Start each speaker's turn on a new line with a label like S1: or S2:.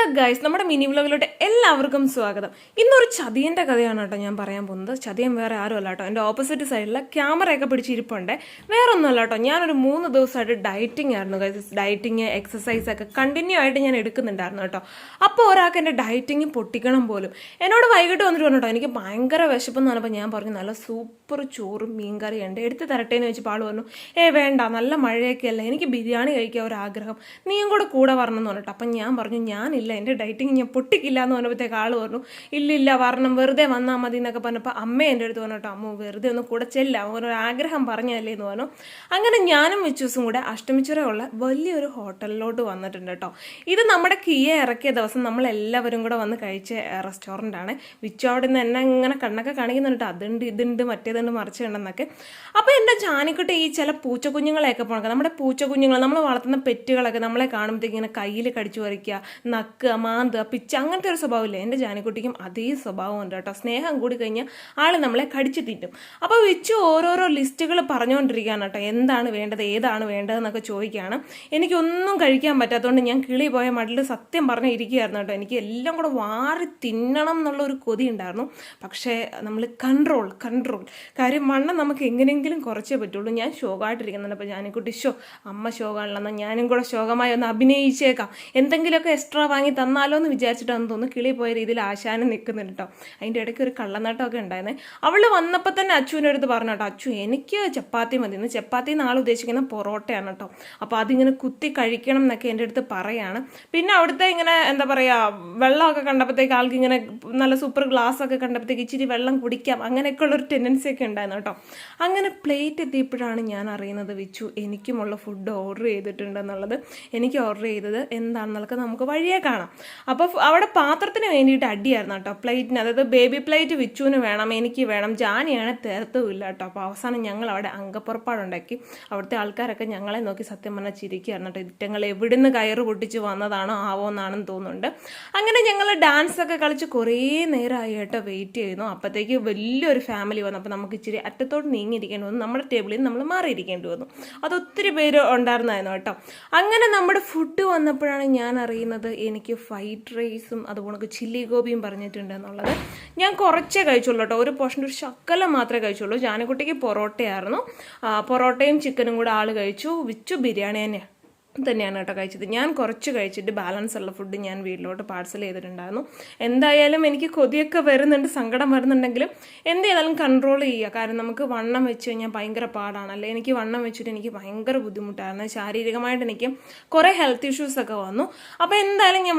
S1: Hello guys നമ്മുടെ mini വ്ലോഗിലോട്ട് എല്ലാവർക്കും സ്വാഗതം. ഇന്നൊരു ചതിയന്റെ കഥയാണ് കേട്ടോ ഞാൻ പറയാൻ പോകുന്നത്. ചതിയൻ വേറെ ആരും അല്ല കേട്ടോ. എന്റെ ഓപ്പോസിറ്റ് സൈഡിൽ ക്യാമറയൊക്കെ പിടിച്ചിരിപ്പുണ്ട്. വേറെ ഒന്നുമല്ല കേട്ടോ. ഞാനൊരു മൂന്ന് ദിവസമായിട്ട് ഡയറ്റിംഗ് ആയിരുന്നു ഗൈസ് ഡയറ്റിങ് എക്സസൈസ് ഒക്കെ കണ്ടിന്യൂ ആയിട്ട് ഞാൻ എടുക്കുന്നുണ്ടായിരുന്നു കേട്ടോ. അപ്പോൾ ഒരാൾക്ക് എന്റെ ഡയറ്റിങ് പൊട്ടിക്കണം പോലും. എന്നോട് വൈകിട്ട് വന്നിട്ട് പറഞ്ഞു എനിക്ക് ഭയങ്കര വിശപ്പെന്ന് പറഞ്ഞപ്പോൾ ഞാൻ പറഞ്ഞു നല്ല സൂപ്പർ ചോറും മീൻ ഉണ്ട്. എടുത്ത് തരട്ടെ എന്ന് വെച്ച് പാൾ പറഞ്ഞു ഏ വേണ്ട. നല്ല മഴയൊക്കെ അല്ല എനിക്ക് ബിരിയാണി കഴിക്കാൻ ഒരു ആഗ്രഹം നീയും കൂടെ കൂടെ വരണം എന്ന് പറഞ്ഞിട്ട് അപ്പം ഞാൻ പറഞ്ഞു ഞാനില്ല. എന്റെ ഡയറ്റിങ് ഞാൻ പൊട്ടിക്കില്ല എന്ന് പറഞ്ഞപ്പോഴത്തേക്ക് ആൾ പറഞ്ഞു ഇല്ലില്ല വരണം വെറുതെ വന്നാൽ മതി എന്നൊക്കെ പറഞ്ഞപ്പോൾ അമ്മ എന്റെ അടുത്ത് പറഞ്ഞു കേട്ടോ അമ്മ വെറുതെ ഒന്ന് കൂടെ ചെല്ലാം ഒരു ആഗ്രഹം പറഞ്ഞല്ലേ എന്ന് പറഞ്ഞു. അങ്ങനെ ഞാനും വിച്ചൂസും കൂടെ അഷ്ടമിച്ചുറയുള്ള വലിയൊരു ഹോട്ടലിലോട്ട് വന്നിട്ടുണ്ട് കേട്ടോ. ഇത് നമ്മുടെ കിയ ഇറക്കിയ ദിവസം നമ്മളെല്ലാവരും കൂടെ വന്ന് കഴിച്ച റെസ്റ്റോറന്റ് ആണ്. വിച്ചു അവിടെ നിന്ന് എന്നെ ഇങ്ങനെ കണ്ണൊക്കെ കാണിക്കുന്നുണ്ട് അതുണ്ട് ഇതുണ്ട് മറ്റേതുണ്ട് മറിച്ചുണ്ടെന്നൊക്കെ അപ്പോൾ എന്റെ ജാനിക്കുട്ടി ഈ ചില പൂച്ചക്കുഞ്ഞുങ്ങളെയൊക്കെ പോകണം നമ്മുടെ പൂച്ചക്കുഞ്ഞുങ്ങൾ നമ്മൾ വളർത്തുന്ന പെറ്റുകളൊക്കെ നമ്മളെ കാണുമ്പോഴത്തേക്ക് ഇങ്ങനെ കയ്യിൽ കടിച്ചു പറിക്കുക നക്കുക മാന്തുക പിച്ച് അങ്ങനത്തെ ഒരു സ്വഭാവമില്ല. എന്റെ ജാനിക്കുട്ടിക്കും അതേ സ്വഭാവം ഉണ്ട് കേട്ടോ. സ്നേഹം കൂടി കഴിഞ്ഞാൽ ആൾ നമ്മളെ കടിച്ച് തിന്നും. അപ്പോൾ വെച്ച് ഓരോരോ ലിസ്റ്റുകൾ പറഞ്ഞുകൊണ്ടിരിക്കുകയാണ് കേട്ടോ. എന്താണ് വേണ്ടത് ഏതാണ് വേണ്ടതെന്നൊക്കെ ചോദിക്കുകയാണ്. എനിക്കൊന്നും കഴിക്കാൻ പറ്റാത്തതുകൊണ്ട് ഞാൻ കിളി പോയ മടിൽ സത്യം പറഞ്ഞ് ഇരിക്കുകയായിരുന്നു കേട്ടോ. എനിക്ക് എല്ലാം കൂടെ വാരി തിന്നണം എന്നുള്ള ഒരു കൊതി ഉണ്ടായിരുന്നു. പക്ഷേ നമ്മൾ കൺട്രോൾ കൺട്രോൾ. കാര്യം വണ്ണം നമുക്ക് എങ്ങനെയെങ്കിലും കുറച്ചേ പറ്റുള്ളൂ. ഞാൻ ശോകമായിട്ടിരിക്കുന്നുണ്ട് അപ്പോൾ ഞാനിക്കുട്ടി ഷോ അമ്മ ശോകമാണല്ലോ ഞാനും കൂടെ ശോകമായി ഒന്ന് അഭിനയിച്ചേക്കാം. എന്തെങ്കിലുമൊക്കെ എക്സ്ട്രാ വാങ്ങി തന്നാലോ എന്ന് വിചാരിച്ചിട്ടാണെന്ന് തോന്നുന്നു. കിളി പോയ രീതിയിൽ ആശാനം നിൽക്കുന്നുണ്ട് കേട്ടോ അതിന്റെ ഇടയ്ക്ക് ഒരു കള്ളനാട്ടമൊക്കെ ഉണ്ടായിരുന്നേ. അവൾ വന്നപ്പോൾ തന്നെ അച്ചുവിന്റെ അടുത്ത് പറഞ്ഞു കേട്ടോ അച്ചു എനിക്ക് ചപ്പാത്തി മതി. ഇന്ന് ചപ്പാത്തി നാളെ ഉദ്ദേശിക്കുന്ന പൊറോട്ടയാണ് കേട്ടോ അപ്പോൾ അതിങ്ങനെ കുത്തി കഴിക്കണം എന്നൊക്കെ എന്റെ അടുത്ത് പറയാണ്. പിന്നെ അവിടുത്തെ ഇങ്ങനെ എന്താ പറയുക വെള്ളമൊക്കെ കണ്ടപ്പോഴത്തേക്ക് ആൾക്ക് ഇങ്ങനെ നല്ല സൂപ്പർ ഗ്ലാസ് ഒക്കെ കണ്ടപ്പോഴത്തേക്ക് ഇച്ചിരി വെള്ളം കുടിക്കാം. അങ്ങനെയൊക്കെ ഉള്ളൊരു ടെൻഡൻസി ഒക്കെ ഉണ്ടായിരുന്നു കേട്ടോ അങ്ങനെ പ്ലേറ്റ് എത്തിയപ്പോഴാണ് ഞാൻ അറിയുന്നത് വിച്ചു എനിക്കുമുള്ള ഫുഡ് ഓർഡർ ചെയ്തിട്ടുണ്ടെന്നുള്ളത്. എനിക്ക് ഓർഡർ ചെയ്തത് എന്താണെന്നൊക്കെ നമുക്ക് വഴിയേ കാണാം. അപ്പോൾ അവിടെ പാത്രത്തിന് വേണ്ടിയിട്ട് അടിയായിരുന്നു കേട്ടോ പ്ലേറ്റിന്. അതായത് ബേബി പ്ലേറ്റ് വിച്ചുവിന് വേണം എനിക്ക് വേണം ജാനിയാണ് തേർത്തുമില്ല കേട്ടോ. അപ്പോൾ അവസാനം ഞങ്ങൾ അവിടെ അംഗപ്പുറപ്പാടുണ്ടാക്കി. അവിടുത്തെ ആൾക്കാരൊക്കെ ഞങ്ങളെ നോക്കി സത്യം പറഞ്ഞാൽ ചിരിക്കുകയായിരുന്നു കേട്ടോ. ഞങ്ങൾ എവിടുന്ന് കയറ് പൊട്ടിച്ച് വന്നതാണോ ആവോ എന്നാണെന്ന് തോന്നുന്നുണ്ട്. അങ്ങനെ ഞങ്ങൾ ഡാൻസൊക്കെ കളിച്ച് കുറേ നേരമായി കേട്ടോ വെയിറ്റ് ചെയ്യുന്നു. അപ്പോഴത്തേക്ക് വലിയൊരു ഫാമിലി വന്നു. അപ്പോൾ നമുക്ക് ഇച്ചിരി അറ്റത്തോട്ട് നീങ്ങിയിരിക്കേണ്ടി വന്നു. നമ്മുടെ ടേബിളിൽ നിന്ന് നമ്മൾ മാറിയിരിക്കേണ്ടി വന്നു. അത് ഒത്തിരി പേര് ഉണ്ടായിരുന്നായിരുന്നു കേട്ടോ. അങ്ങനെ നമ്മുടെ ഫുഡ് വന്നപ്പോഴാണ് ഞാൻ അറിയുന്നത് എനിക്ക് ഫ്രൈഡ് റൈസും അതുപോലെ ചില്ലി ഗോപിയും പറഞ്ഞിട്ടുണ്ട് എന്നുള്ളത് ഞാൻ കുറച്ചേ കഴിച്ചുള്ളൂ കേട്ടോ. ഒരു പോർഷൻ ഒരു ശക്കലം മാത്രമേ കഴിച്ചുള്ളൂ. ജാനക്കുട്ടിക്ക് പൊറോട്ടയായിരുന്നു. പൊറോട്ടയും ചിക്കനും കൂടെ ആൾ കഴിച്ചു. വിച്ചു ബിരിയാണി തന്നെയാണ് തന്നെയാണ് കേട്ടോ കഴിച്ചത്. ഞാൻ കുറച്ച് കഴിച്ചിട്ട് ബാലൻസ് ഉള്ള ഫുഡ് ഞാൻ വീട്ടിലോട്ട് പാഴ്സൽ ചെയ്തിട്ടുണ്ടായിരുന്നു. എന്തായാലും എനിക്ക് കൊതിയൊക്കെ വരുന്നുണ്ട് സങ്കടം വരുന്നുണ്ടെങ്കിലും എന്ത് ചെയ്താലും കൺട്രോൾ ചെയ്യുക. കാരണം നമുക്ക് വണ്ണം വെച്ച് കഴിഞ്ഞാൽ ഭയങ്കര പാടാണ്. അല്ലെ എനിക്ക് വണ്ണം വെച്ചിട്ട് എനിക്ക് ഭയങ്കര ബുദ്ധിമുട്ടായിരുന്നു. ശാരീരികമായിട്ട് എനിക്ക് കുറേ ഹെൽത്ത് ഇഷ്യൂസൊക്കെ വന്നു. അപ്പോൾ എന്തായാലും ഞാൻ